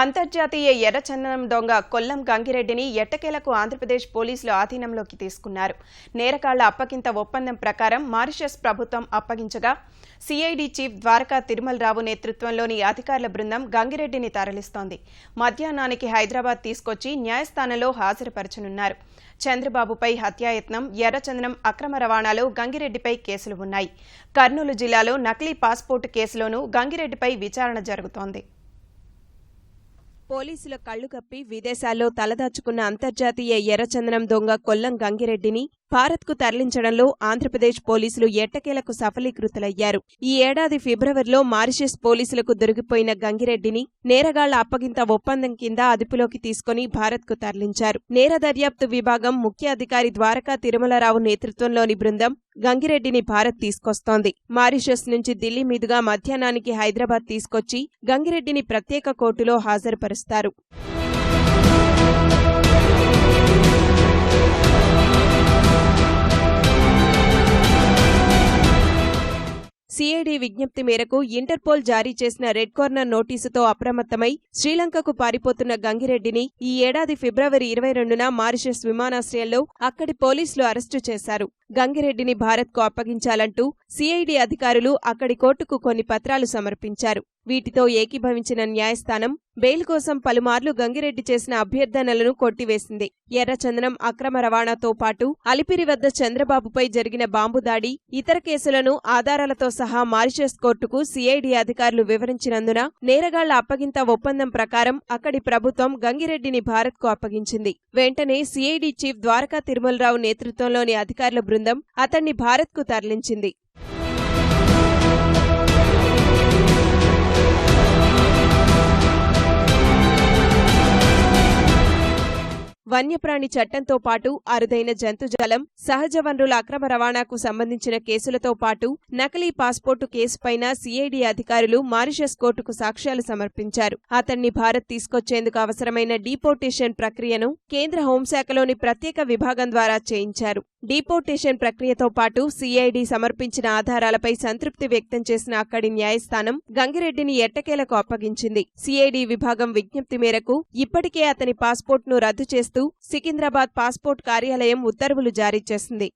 అంతర్జాతీయ ఎర్రచందనం దొంగ కొల్లం గంగిరెడ్డిని ఎట్టకేలకు ఆంధ్రప్రదేశ్ పోలీసులు ఆధీనంలోకి తీసుకున్నారు. నేరకాళ్ళ అప్పగింత ఒప్పందం ప్రకారం మారిషస్ ప్రభుత్వం అప్పగించగా సిఐడి చీఫ్ ద్వారకా తిరుమలరావు నేతృత్వంలోని అధికారుల బృందం గంగిరెడ్డిని తరలిస్తోంది. మధ్యాహ్నానికి హైదరాబాద్ తీసుకొచ్చి న్యాయస్థానంలో హాజరుపరచనున్నారు. చంద్రబాబుపై హత్యాయత్నం ఎర్రచందనం అక్రమ రవాణాలో గంగిరెడ్డిపై కేసులు ఉన్నాయి. కర్నూలు జిల్లాలో నకిలీ పాస్పోర్టు కేసులోనూ గంగిరెడ్డిపై విచారణ జరుగుతోంది. పోలీసుల కళ్ళు కప్పి విదేశాల్లో తలదాచుకున్న అంతర్జాతీయ ఎర్రచందనం దొంగ కొల్లం గంగిరెడ్డిని భారత్కు తరలించడంలో ఆంధ్రప్రదేశ్ పోలీసులు ఎట్టకేలకు సఫలీకృతులయ్యారు. ఈ ఏడాది ఫిబ్రవరిలో మారిషస్ పోలీసులకు దొరికిపోయిన గంగిరెడ్డిని నేరగాళ్ళ అప్పగింత ఒప్పందం కింద అదుపులోకి తీసుకుని భారత్కు తరలించారు. నేర దర్యాప్తు విభాగం ముఖ్య అధికారి ద్వారకా తిరుమలరావు నేతృత్వంలోని బృందం గంగిరెడ్డిని భారత్ తీసుకొస్తోంది. మారిషస్ నుంచి ఢిల్లీ మీదుగా మధ్యాహ్నానికి హైదరాబాద్ తీసుకొచ్చి గంగిరెడ్డిని ప్రత్యేక కోర్టులో హాజరుపరుస్తారు. సిఐడి విజ్ఞప్తి మేరకు ఇంటర్పోల్ జారీ చేసిన రెడ్ కార్నర్ నోటీసుతో అప్రమత్తమై శ్రీలంకకు పారిపోతున్న గంగిరెడ్డిని ఈ ఏడాది ఫిబ్రవరి ఇరవై రెండున మారిషస్ విమానాశ్రయంలో అక్కడి పోలీసులు అరెస్టు చేశారు. గంగిరెడ్డిని భారత్కు అప్పగించాలంటూ సిఐడి అధికారులు అక్కడి కోర్టుకు కొన్ని పత్రాలు సమర్పించారు. వీటితో ఏకీభవించిన న్యాయస్థానం బెయిల్ కోసం పలుమార్లు గంగిరెడ్డి చేసిన అభ్యర్థనలను కొట్టివేసింది. ఎర్రచందనం అక్రమ రవాణాతో పాటు అలిపిరి వద్ద చంద్రబాబుపై జరిగిన బాంబు దాడి ఇతర కేసులను ఆధారాలతో సహా మారిషస్ కోర్టుకు సిఐడి అధికారులు వివరించినందున నేరగాళ్ళ అప్పగింత ఒప్పందం ప్రకారం అక్కడి ప్రభుత్వం గంగిరెడ్డిని భారత్కు అప్పగించింది. వెంటనే సిఐడి చీఫ్ ద్వారకా తిరుమలరావు నేతృత్వంలోని అధికారుల బృందం అతన్ని భారత్కు తరలించింది. వన్యప్రాణి చట్టంతో పాటు అరుదైన జంతుజాలం సహజ వనరుల అక్రమ రవాణాకు సంబంధించిన కేసులతో పాటు నకిలీ పాస్పోర్టు కేసుపైన సిఐడి అధికారులు మారిషస్ కోర్టుకు సాక్ష్యాలు సమర్పించారు. అతన్ని భారత్ తీసుకొచ్చేందుకు అవసరమైన డీపోర్టేషన్ ప్రక్రియను కేంద్ర హోంశాఖలోని ప్రత్యేక విభాగం ద్వారా చేయించారు. డీపోర్టేషన్ ప్రక్రియతో పాటు సిఐడి సమర్పించిన ఆధారాలపై సంతృప్తి వ్యక్తం చేసిన అక్కడి న్యాయస్థానం గంగిరెడ్డిని ఎట్టకేలకు అప్పగించింది. సిఐడి విభాగం విజ్ఞప్తి మేరకు ఇప్పటికే అతని పాస్పోర్ట్ను రద్దు చేస్తూ సికింద్రాబాద్ పాస్పోర్ట్ కార్యాలయం ఉత్తర్వులు జారీ చేసింది.